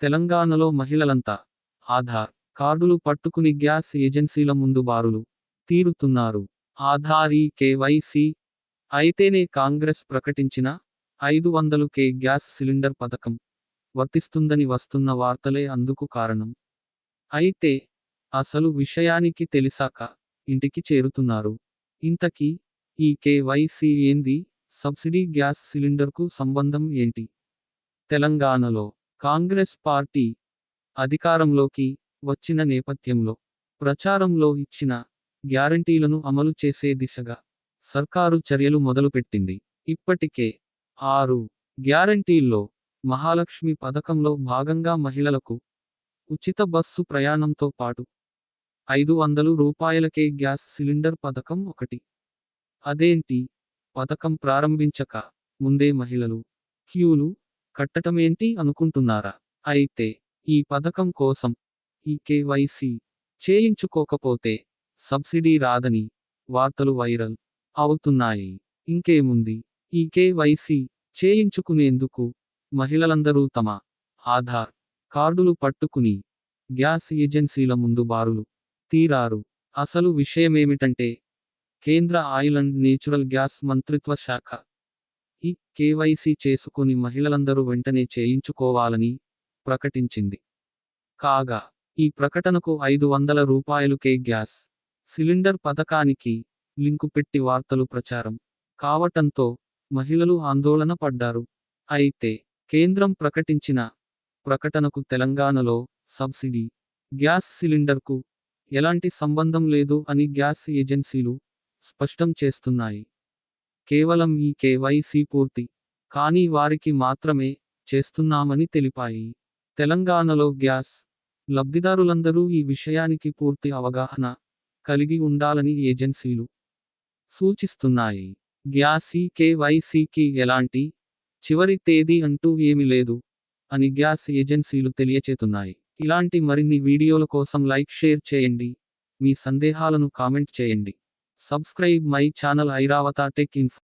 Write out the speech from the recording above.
తెలంగాణలో మహిళలంతా ఆధార్ కార్డులు పట్టుకుని గ్యాస్ ఏజెన్సీల ముందు బారులు తీరుతున్నారు. ఆధార్ ఈ కేవైసీ అయితేనే కాంగ్రెస్ ప్రకటించిన ఐదు వందలు కే గ్యాస్ సిలిండర్ పథకం వర్తిస్తుందని వస్తున్న వార్తలే అందుకు కారణం. అయితే అసలు విషయానికి తెలిసాక ఇంటికి చేరుతున్నారు. ఇంతకీ ఈ కేవైసీ ఏంది? సబ్సిడీ గ్యాస్ సిలిండర్కు సంబంధం ఏంటి? తెలంగాణలో కాంగ్రెస్ పార్టీ అధికారంలోకి వచ్చిన నేపథ్యంలో ప్రచారంలో ఇచ్చిన గ్యారంటీలను అమలు చేసే దిశగా సర్కారు చర్యలు మొదలుపెట్టింది. ఇప్పటికే ఆరు గ్యారంటీల్లో మహాలక్ష్మి పథకంలో భాగంగా మహిళలకు ఉచిత బస్సు ప్రయాణంతో పాటు ఐదు వందలు రూపాయలకే గ్యాస్ సిలిండర్ పథకం ఒకటి. అదేంటి? పథకం ప్రారంభించక ముందే మహిళలు క్యూలు కట్టటమేంటి అనుకుంటున్నారా? అయితే ఈ పథకం కోసం ఈ కేవైసీ చేయించుకోకపోతే సబ్సిడీ రాదని వార్తలు వైరల్ అవుతున్నాయి. ఇంకేముంది? ఈ కేవైసీ చేయించుకునేందుకు మహిళలందరూ తమ ఆధార్ కార్డులు పట్టుకుని గ్యాస్ ఏజెన్సీల ముందు బారులు తీరారు. అసలు విషయమేమిటంటే కేంద్ర ఆయిల్ అండ్ నేచురల్ గ్యాస్ మంత్రిత్వ శాఖ ఈ కేవైసీ చేసుకుని మహిళలందరూ వెంటనే చేయించుకోవాలని ప్రకటించింది. కాగా ఈ ప్రకటనకు ఐదు వందల రూపాయలు కే గ్యాస్ సిలిండర్ పథకానికి లింకు పెట్టి వార్తలు ప్రచారం కావటంతో మహిళలు ఆందోళన పడ్డారు. అయితే కేంద్రం ప్రకటించిన ప్రకటనకు తెలంగాణలో సబ్సిడీ గ్యాస్ సిలిండర్కు ఎలాంటి సంబంధం లేదు అని గ్యాస్ ఏజెన్సీలు స్పష్టం చేస్తున్నాయి. కేవలం ఈ కేవైసీ పూర్తి. కానీ వారికి మాత్రమే చేస్తున్నామని తెలిపాయి. తెలంగాణలో గ్యాస్ లబ్ధిదారులందరూ ఈ విషయానికి పూర్తి అవగాహన కలిగి ఉండాలని ఏజెన్సీలు సూచిస్తున్నాయి. గ్యాస్ ఈ కేవైసీకి ఎలాంటి చివరి తేదీ అంటూ ఏమీ లేదు అని గ్యాస్ ఏజెన్సీలు తెలియచేతున్నాయి ఇలాంటి మరిన్ని వీడియోల కోసం లైక్ షేర్ చేయండి. మీ సందేహాలను కామెంట్ చేయండి. subscribe my channel Airavata tech info